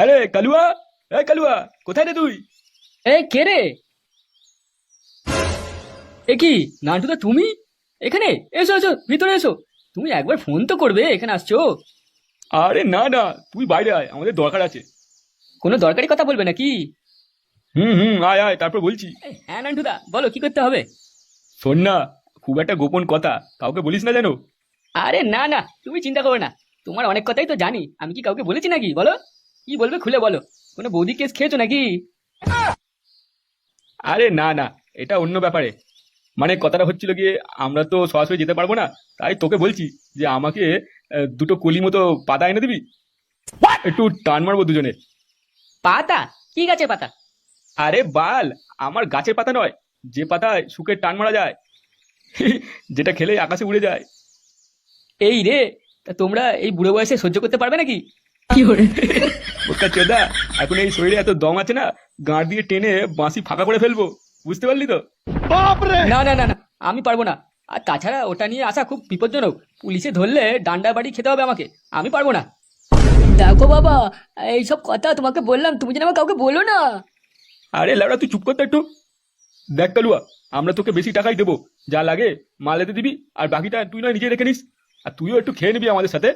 আরে কালুয়া? এ কালুয়া কোথায় রে তুই? এ কে রে? এ কি নান্টুদা তুমি? এখানে এসো এসো ভিতরে এসো। তুমি একবার ফোন তো করবে এখানে আসছো। আরে না না তুই বাইরে আয় আমাদের দরকার আছে। কোনো দরকারি কথা বলবে নাকি? হুম হুম আয় আয় তারপর বলছি। এই, হ্যাঁ নান্টুদা বলো কি করতে হবে? শোন না খুব একটা গোপন কথা কাউকে বলিস না জানো আরে না না তুমি চিন্তা করো না তোমার অনেক কথাই তো জানি আমি কি কাউকে বলেছি নাকি বলো? কি বলবে খুলে বলো। কোনো বৌদি কেস খেয়েছো নাকি? আরে না না এটা অন্য ব্যাপারে। মানে কথাটা হচ্ছিল গিয়ে আমরা তো সরাসরি যেতে পারব না তাই তোকে বলছি যে আমাকে আহ, দুটো কলি মতো পাতা এনে দিবি। একটু টান মারবো দুজনে। পাতা? কি গাছের পাতা? আরে বাল আমার গাছের পাতা নয় যে পাতায় শুকে টান মারা যায় যেটা খেলে আকাশে উড়ে যায়। এই রে তা তোমরা এই বুড়ো বয়সে সহ্য করতে পারবে নাকি? চোদা এখন এই শরীরে এত দম আছে না গাঁট দিয়ে টেনে বাঁশি ফাঁকা করে ফেলব বুঝতে পারলি তো? না না না না আমি পারব না। আর তাছাড়া ওটা নিয়ে আসা খুব বিপজ্জনক। পুলিশে ধরলে ডান্ডা বাড়ি খেতে হবে আমাকে আমি পারব না। দেখো বাবা এইসব কথা তোমাকে বললাম তুমি যেন আমার কাউকে বলো না। আরে লাউড়া তুই চুপ করতে একটু। দেখ কালুয়া আমরা তোকে বেশি টাকাই দেবো। যা লাগে মালেতে দিবি আর বাকিটা তুই নয় নিজে রেখে নিস। আর তুইও একটু খেয়ে নিবি আমাদের সাথে।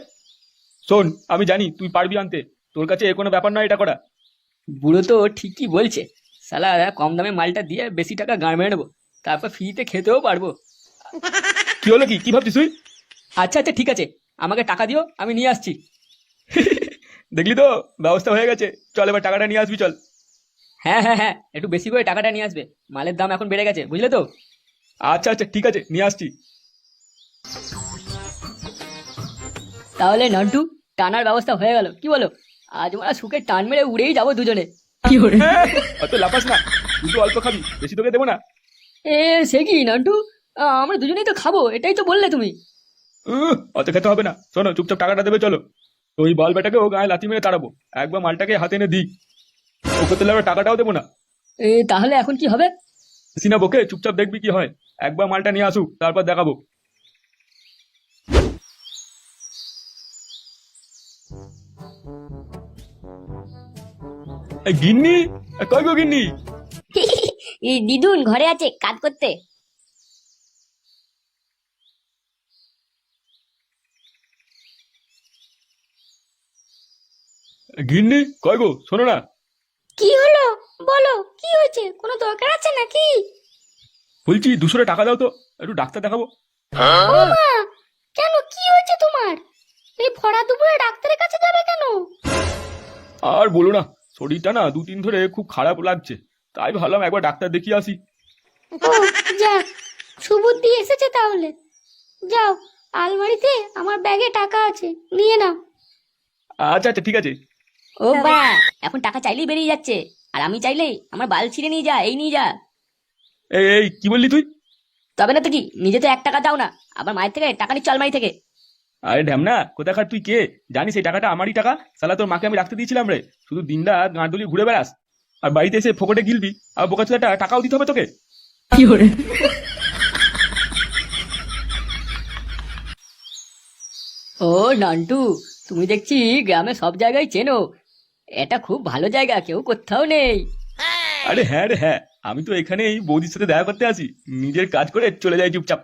শোন আমি জানি তুই পারবি আনতে। তোর কাছে এ কোনো ব্যাপার নয় এটা করা। বুড়ো তো ঠিকই বলছে। সালা কম দামে মালটা দিয়ে বেশি টাকা মেরে নেব। তারপর ফ্রিতে খেতেও পারব। কি হলো কি? কি ভাবছিস তুই? আচ্ছা আচ্ছা ঠিক আছে। আমাকে টাকা দিও আমি নিয়ে আসছি। দেখলি তো? ব্যবস্থা হয়ে গেছে। চল এবার টাকাটা নিয়ে আসবি চল। হ্যাঁ হ্যাঁ হ্যাঁ একটু বেশি করে টাকাটা নিয়ে আসবে। মালের দাম এখন বেড়ে গেছে বুঝলে তো? আচ্ছা আচ্ছা ঠিক আছে নিয়ে আসছি। তাহলে নন্টু টানার ব্যবস্থা হয়ে গেল। কি বলো? আজ আমরা সুখে টান মেরে উড়েই যাব দুজনে। কি হ্যাঁ, অত লাফাস না। তো অল্প খাবি বেশি তোকে দেবো না। এ সে কি নন্টু? আমরা দুজনেই তো খাব এটাই তো বললে তুমি। অত খেতে হবে না। শোনো চুপচাপ টাকাটা দেবে চলো। ওই বল বেটাকেও গায়ে লাথি মেরে তাড়াবো। একবার মালটাকে হাতে এনে দিই। ওকে তো আবার টাকাটাও দেবো না। এ তাহলে এখন কি হবে? সিনা বকে চুপচাপ দেখবি কি হয়। একবার মালটা নিয়ে আসুক তারপর দেখাবো। গিন্নি? কই গো গিন্নি? দিদুন ঘরে আছে কাজ করতে। গিন্নি কই গো? শোনো না। কি হলো? বলো কি হয়েছে? কোনো দরকার আছে নাকি? বলছি দুশোটা টাকা দাও তো একটু ডাক্তার দেখাবো। কেন? কি হয়েছে তোমার? এই ভরা দুপুরে ডাক্তারের কাছে যাবে কেন? আর বলো না শরীরটা না দু দিন ধরে খুব খারাপ লাগছে। তাই ভাবলাম একবার ডাক্তার দেখিয়ে আসি। ও যাক সুবুদ্ধি এসেছে তাহলে। যাও আলমারিতে আমার ব্যাগে টাকা আছে নিয়ে নাও। আচ্ছা আচ্ছা ঠিক আছে। ও বা এখন টাকা চাইলেই বেরিয়ে যাচ্ছে। আর আমি চাইলেই আমার বাল ছিঁড়ে নিয়ে যা এই নিয়ে যা। এই এই কি বললি তুই? তবে না তো কি নিজে তো এক টাকা দাও না। আবার মায়ের থেকে টাকা নিচ্ছ আলমারি থেকে। আরে ঢ্যামনা কোথাকার তুই কে? জানিস এই টাকাটা আমারই টাকা? সালা তোর মাকে আমি রাখতে দিয়েছিলাম রে। শুধু দিনটা গাঁটুলি ঘুরে বেড়াস। আর বাড়িতে এসে ফোকটে গিলবি। আর বোকা ছেলেটা টাকাও দিতে হবে তোকে। ও নান্টু তুমি দেখছি গ্রামে সব জায়গায় চেনো। এটা খুব ভালো জায়গা কেউ কোথাও নেই। আরে হ্যাঁ রে হ্যাঁ। আমি তো এখানে এই বৌদির সাথে দেখা করতে আসি। নিজের কাজ করে চলে যাই চুপচাপ।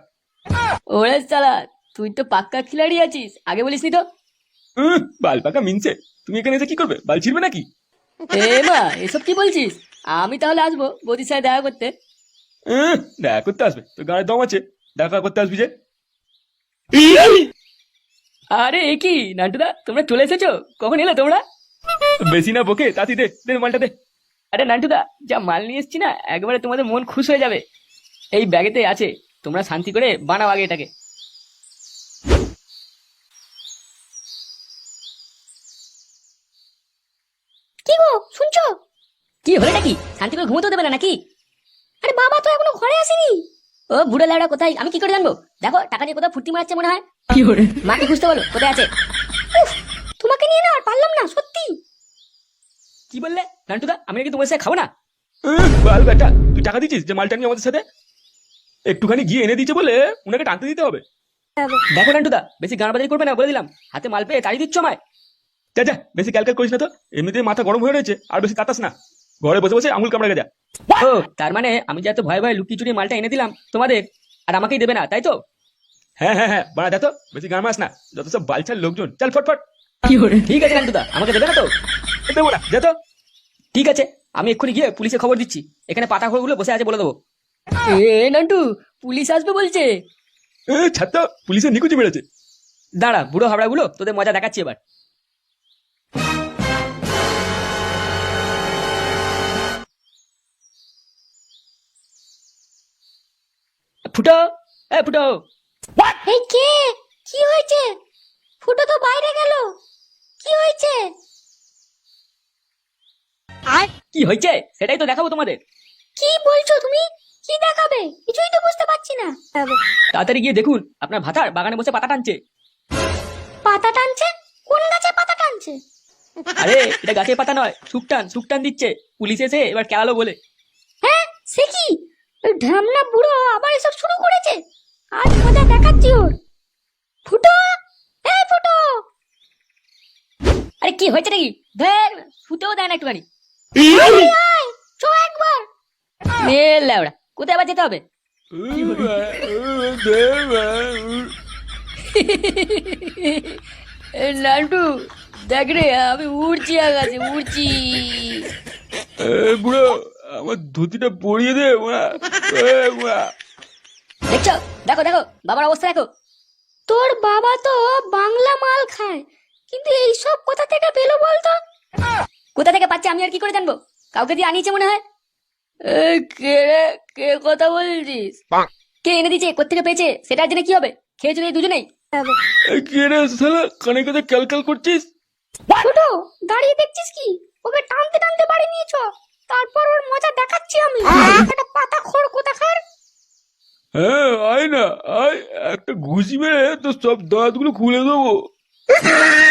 ওরে সালা তুই তো পাক্কা খিলাড়ি আছিস আগে বলিসনি তো। উহ, বাল পাকা মিনছে। তুমি এখানে এসে কি করবে? বাল ছিড়বে নাকি? এ মা এসব কি বলছিস? আমি তাহলে আসব বৌদির সাথে দেখা করতে। দেখা করতে আসবে। তো গাড়ির দম আছে। দেখা করতে আসবি যে। আরে এ কি? নান্টুদা তোমরা চলে এসেছ? কখন এলে তোমরা? বেশি না বকে তাতি দে দে মালটা দে। আরে নান্টুদা যা মাল নিয়ে এসছি না একবারে তোমাদের মন খুশ হয়ে যাবে। এই ব্যাগেতে আছে তোমরা শান্তি করে বানাও আগে এটাকে কি গো শুনছো কি হলো নাকি শান্তি করে ঘুমোতে দেবে না নাকি? আরে বাবা তো এখনও ঘরে আসেনি। ও বুড়ো লাউডা কোথায়? আমি কি করে জানব? দেখো টাকা নিয়ে কোথাও ফুর্তি মারাচ্ছে মনে হয়। মাকে খুঁজতে বলো? কোথায় আছে? তোমাকে নিয়ে না আর পারলাম না সত্যি। কি বললে? নান্টুদা আমি নাকি তোমার সাথে খাব না? বাল বেটা তুই টাকা দিচ্ছিস যে মালটা নিয়ে আমাদের সাথে? একটুখানি গিয়ে এনে দিচ্ছে বলে উনাকে টানতে দিতে হবে। দেখো নান্টুদা বেশি গান বাজারি করবে না বলে দিলাম। হাতে মাল পেয়ে তাড়িয়ে দিচ্ছ আমায়? যা যা বেশি ক্যালকাল করিস না তো। এমনিতেই মাথা গরম হয়ে রয়েছে আর বেশি তাতাস না। ঘরে বসে বসে আঙুল কামড়া যা ও তার মানে আমি যে এত ভয় ভয় লুকিয়ে চুরি মালটা এনে দিলাম তোমাদের আর আমাকেই দেবে না তাই তো? হ্যাঁ হ্যাঁ হ্যাঁ বাড়া তো বেশি গান মাস না যত সব বালছার লোকজন চল ফটফট। ঠিক আছে নান্টুদা আমাকে দেবে না তো? দেবো না যা তো। ঠিক আছে আমি এক্ষুনি গিয়ে পুলিশে খবর দিচ্ছি এখানে পাতা খড়গুলো বসে আছে বলে দেবো। এ নান্টু পুলিশ আসবে বলছে। এ ছাত্র পুলিশের নিকুচি বেড়েছে। দাঁড়া বুড়ো হাবড়াগুলো তোদের মজা দেখাচ্ছি এবার। ফুটো এ ফুটো। এই কে? কি হয়েছে? ফুটো তো বাইরে গেল। কি হয়েছে? আর? কি হয়েছে? সেটাই তো দেখাবো তোমাদের। কি বলছো তুমি? কি দেখাবে? কিছুই তো বুঝতে পারছি না। তাড়াতাড়ি গিয়ে দেখুন আপনার ভাতার বাগানে বসে পাতা টানছে। পাতা টানছে? কোন গাছে পাতা টানছে? আরে এটা গাছের পাতা নয় শুকটান শুকটান দিচ্ছে। পুলিশ এসে এবার কেলালো বলে। হ্যাঁ সে কি? ওই ঢামনা বুড়ো আবার এসব শুরু করেছে? আজ মজা দেখাচ্ছি ওর। ফুটো? এই ফুটো! আরে কি হয়েছে নাকি? ধর ফুটেও দেয় না একটুখানি। চো একবার। নে ল্যাওড়া কোথায় আবার যেতে হবে? নান্টু দেখ রে আমি উড়ছি আকাশে উড়ছি। বুড়ো। আমার ধুতিটা পরিয়ে দে মা। মা। দেখছ? দেখো দেখো বাবার অবস্থা দেখো। তোর বাবা তো বাংলা মাল খায় কিন্তু এই সব কোথা থেকে পেল বলতো? কোথা থেকে পাচ্ছে আমি আর কি করে জানব? কাউকে দিয়ে আনিয়েছে মনে হয়? কে রে? কে কথা বলছিস? কে এনে দিয়েছে? কোথেকে পেয়েছে? সেটা জেনে কি হবে? খেয়ে চলে দুজনেই? কে রে শালা? কানে কানে ক্যালকাল করছিস? ফুটো দাঁড়িয়ে দেখছিস কি? ওকে টানতে টানতে বাড়ি নিয়েছ তারপর ওর মজা দেখাচ্ছি আমি। একটা পাতা খড় কোথাকার? হ্যাঁ আয় না আয় একটা ঘুষি মেরে তো সব দাঁতগুলো খুলে দেবো।